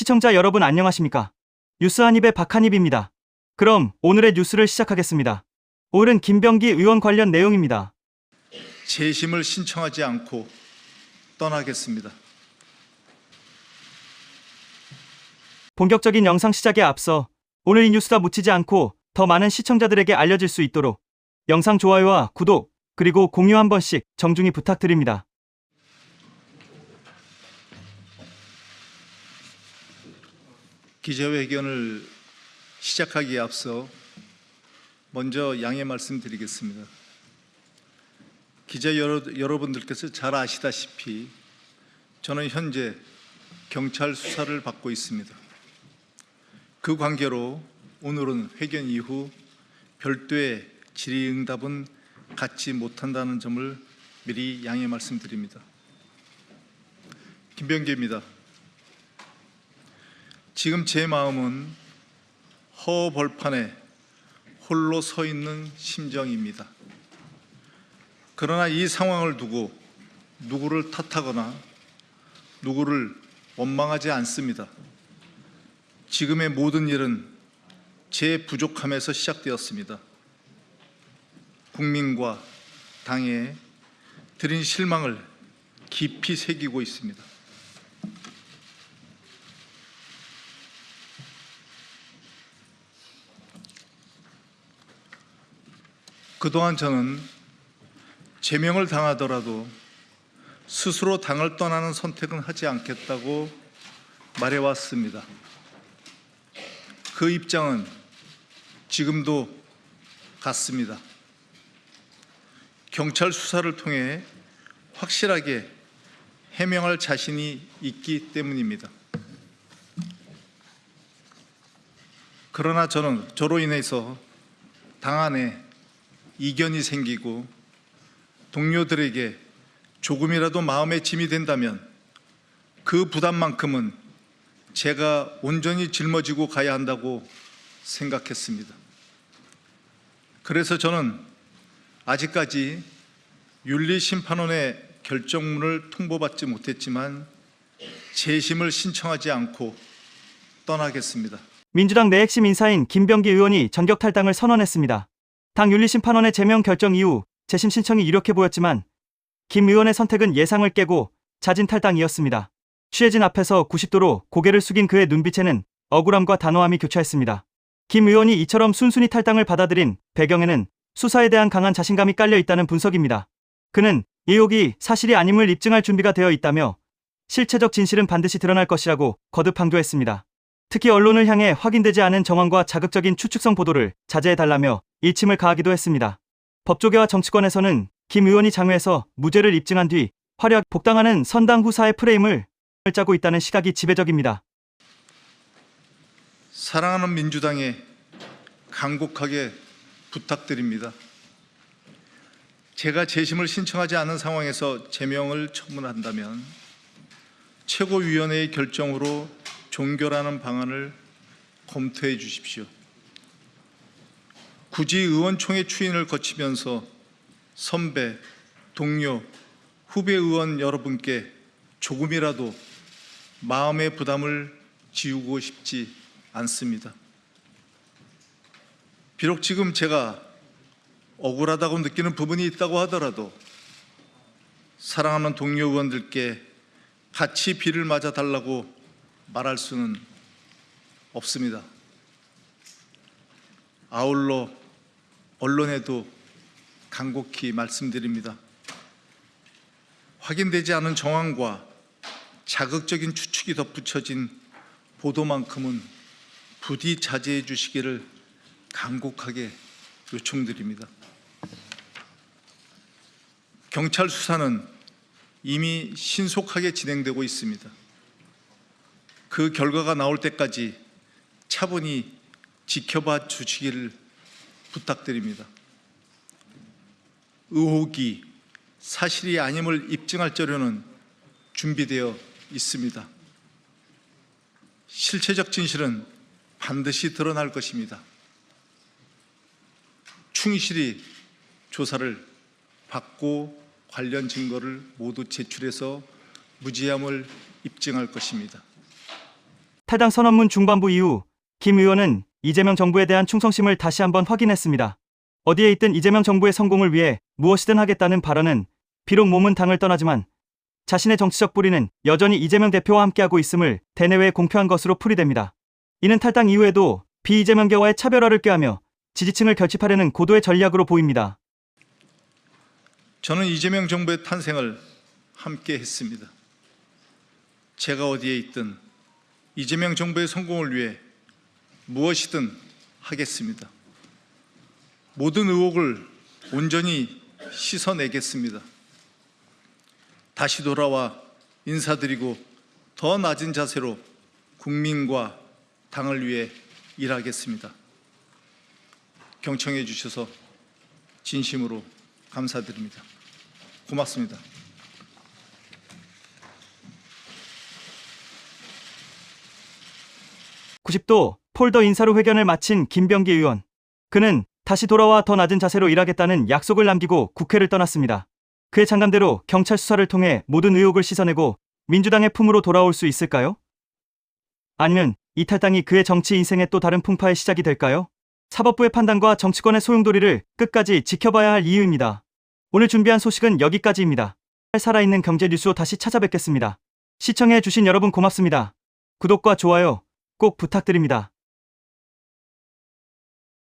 시청자 여러분 안녕하십니까? 뉴스 한입의 박한입입니다. 그럼 오늘의 뉴스를 시작하겠습니다. 오늘은 김병기 의원 관련 내용입니다. 재심을 신청하지 않고 떠나겠습니다. 본격적인 영상 시작에 앞서 오늘 이 뉴스가 묻히지 않고 더 많은 시청자들에게 알려질 수 있도록 영상 좋아요와 구독 그리고 공유 한 번씩 정중히 부탁드립니다. 기자회견을 시작하기에 앞서 먼저 양해 말씀드리겠습니다. 기자 여러, 여러 분들께서 잘 아시다시피 저는 현재 경찰 수사를 받고 있습니다. 그 관계로 오늘은 회견 이후 별도의 질의응답은 갖지 못한다는 점을 미리 양해 말씀드립니다. 김병기입니다. 지금 제 마음은 허벌판에 홀로 서 있는 심정입니다. 그러나 이 상황을 두고 누구를 탓하거나 누구를 원망하지 않습니다. 지금의 모든 일은 제 부족함에서 시작되었습니다. 국민과 당에 드린 실망을 깊이 새기고 있습니다. 그동안 저는 제명을 당하더라도 스스로 당을 떠나는 선택은 하지 않겠다고 말해왔습니다. 그 입장은 지금도 같습니다. 경찰 수사를 통해 확실하게 해명할 자신이 있기 때문입니다. 그러나 저는 저로 인해서 당 안에 이견이 생기고 동료들에게 조금이라도 마음의 짐이 된다면 그 부담만큼은 제가 온전히 짊어지고 가야 한다고 생각했습니다. 그래서 저는 아직까지 윤리심판원의 결정문을 통보받지 못했지만 재심을 신청하지 않고 떠나겠습니다. 민주당 내 핵심 인사인 김병기 의원이 전격 탈당을 선언했습니다. 당 윤리심판원의 제명 결정 이후 재심 신청이 이렇게 보였지만 김 의원의 선택은 예상을 깨고 자진 탈당이었습니다. 취해진 앞에서 90도로 고개를 숙인 그의 눈빛에는 억울함과 단호함이 교차했습니다. 김 의원이 이처럼 순순히 탈당을 받아들인 배경에는 수사에 대한 강한 자신감이 깔려 있다는 분석입니다. 그는 의혹이 사실이 아님을 입증할 준비가 되어 있다며 실체적 진실은 반드시 드러날 것이라고 거듭 강조했습니다. 특히 언론을 향해 확인되지 않은 정황과 자극적인 추측성 보도를 자제해달라며 일침을 가하기도 했습니다. 법조계와 정치권에서는 김 의원이 장외에서 무죄를 입증한 뒤 화려하게 복당하는 선당 후사의 프레임을 짜고 있다는 시각이 지배적입니다. 사랑하는 민주당에 간곡하게 부탁드립니다. 제가 재심을 신청하지 않은 상황에서 제명을 처분한다면 최고위원회의 결정으로 종결하는 방안을 검토해 주십시오. 굳이 의원총회 추인을 거치면서 선배, 동료, 후배 의원 여러분께 조금이라도 마음의 부담을 지우고 싶지 않습니다. 비록 지금 제가 억울하다고 느끼는 부분이 있다고 하더라도 사랑하는 동료 의원들께 같이 비를 맞아 달라고 말할 수는 없습니다. 아울러 언론에도 간곡히 말씀드립니다. 확인되지 않은 정황과 자극적인 추측이 덧붙여진 보도만큼은 부디 자제해 주시기를 간곡하게 요청드립니다. 경찰 수사는 이미 신속하게 진행되고 있습니다. 그 결과가 나올 때까지 차분히 지켜봐 주시기를 부탁드립니다. 의혹이 사실이 아님을 입증할 자료는 준비되어 있습니다. 실체적 진실은 반드시 드러날 것입니다. 충실히 조사를 받고 관련 증거를 모두 제출해서 무지함을 입증할 것입니다. 탈당 선언문 중반부 이후 김 의원은 이재명 정부에 대한 충성심을 다시 한번 확인했습니다. 어디에 있든 이재명 정부의 성공을 위해 무엇이든 하겠다는 발언은 비록 몸은 당을 떠나지만 자신의 정치적 뿌리는 여전히 이재명 대표와 함께하고 있음을 대내외에 공표한 것으로 풀이됩니다. 이는 탈당 이후에도 비이재명계와의 차별화를 꾀하며 지지층을 결집하려는 고도의 전략으로 보입니다. 저는 이재명 정부의 탄생을 함께 했습니다. 제가 어디에 있든 이재명 정부의 성공을 위해 무엇이든 하겠습니다. 모든 의혹을 온전히 씻어내겠습니다. 다시 돌아와 인사드리고 더 낮은 자세로 국민과 당을 위해 일하겠습니다. 경청해 주셔서 진심으로 감사드립니다. 고맙습니다. (90도) 폴더 인사로 회견을 마친 김병기 의원. 그는 다시 돌아와 더 낮은 자세로 일하겠다는 약속을 남기고 국회를 떠났습니다. 그의 장감대로 경찰 수사를 통해 모든 의혹을 씻어내고 민주당의 품으로 돌아올 수 있을까요? 아니면 이 탈당이 그의 정치 인생의 또 다른 풍파의 시작이 될까요? 사법부의 판단과 정치권의 소용돌이를 끝까지 지켜봐야 할 이유입니다. 오늘 준비한 소식은 여기까지입니다. 살아있는 경제 뉴스로 다시 찾아뵙겠습니다. 시청해 주신 여러분 고맙습니다. 구독과 좋아요 꼭 부탁드립니다.